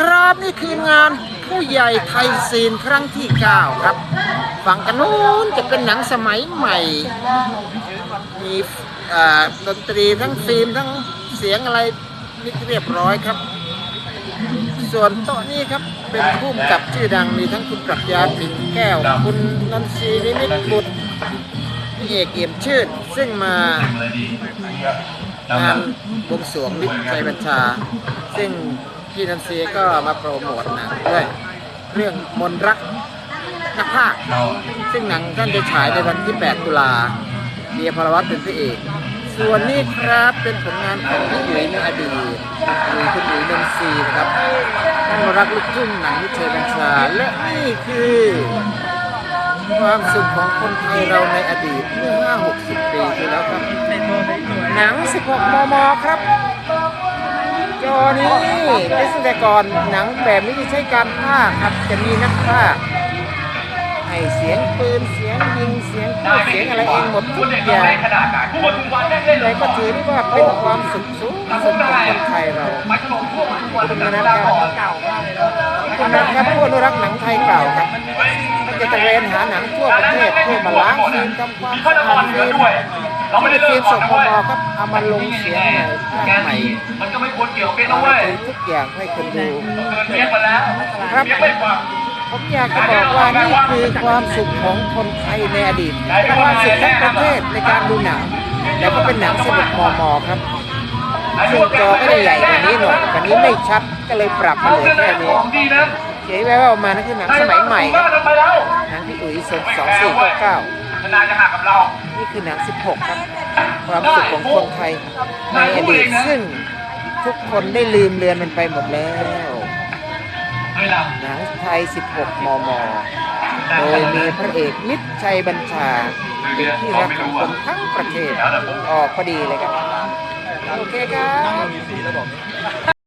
ครับนี่คืองานผู้ใหญ่ไทยซีนครั้งที่ 9 ครับ ฝั่งกันนู้นจะเป็นหนังสมัยใหม่ มีอ่อดนตรีทั้งฟิล์มทั้งเสียงอะไรนี่เรียบร้อยครับ ส่วนโต๊ะนี้ครับเป็นผู้กับชื่อดังมีทั้งคุณปรัชญาปิ่นแก้ว คุณนันซีนิมิตบุตรพี่เอกเอี่ยมชื่นซึ่งมางานบวงสรวงวิจัยบัญชา ซึ่ง พี่นันซีก็มาโปรโมทหนังด้วยเรื่องมนต์รักนักภาคซึ่งหนังท่านจะฉายในวันที่ 8 ตุลาเบียร์พลวัตเป็นพระเอก ส่วนนี้ครับเป็นผลงานของพี่หยุยในอดีตคือคุณหยุยนันซีนะครับท่านรักลูกทุ่งหนังวิจัยบัญชาและนี่คือความสุขของคนไทยเราในอดีตเมื่อ 5-60 ปีที่แล้วครับ หนัง 16 มม ครับ จอนี้เป็นตั้งแตก่อนหนังแบบนี้ใช้การพาครับจะมีนักพากย์ให้เสียงปืนเสียงยิงเสียงพูดเสียงอะไรเองหมดทุกอย่างแต่ก็ถือได้ว่าเป็นความสุขสูงสุดของคนไทยเราคุณนะครับคุณนะครับผู้อนุรักษ์หนังไทยเก่าครับก็จะตระเวนหาหนังทั่วประเทศเพื่อมาล้างฟิล์มทำความสะอาดฟิล์ม เราไม่ได้ฟิเตรีล์ยมมสส่ดงพมมอครับเอามาลงเสียงใหม่ภาคแกใหม่มันก็ไม่ควรเกี่ยวเป็นนะเอาเว้ยถึงทุกอย่างให้คนดูเรียกมาแล้วครับเรียกไม่ฟังผมอยากจะบอกว่านี่คือความสุขของคนไทยในอดีตความสุขทั้งประเทศในการดูหนังแต่ก็เป็นหนังสนุกมอมอครับซึ่งจอก็จะใหญ่กว่านี้หน่อยกว่านี้ไม่ชัดก็เลยปรับมาเขาเหลืจะอได้แค่ขนี้องดีนะเฉยแววๆออกมานั่นคือหนังสมัยใหม่ครับไปแล้วหนังพี่อุ๋ยสนสองสี่เก้าเก้า นานจะหักกับเรานี่คือหนัง 16 ครับ ความสุขของคนไทยในอดีตซึ่งทุกคนได้ลืมเลือนมันไปหมดแล้วเฮ้ยเราหนังไทย 16 มม โดยมีพระเอกมิตรชัยบัญชาเป็นที่รักของคนทั้งประเทศออกพอดีเลยครับ โอเคครับ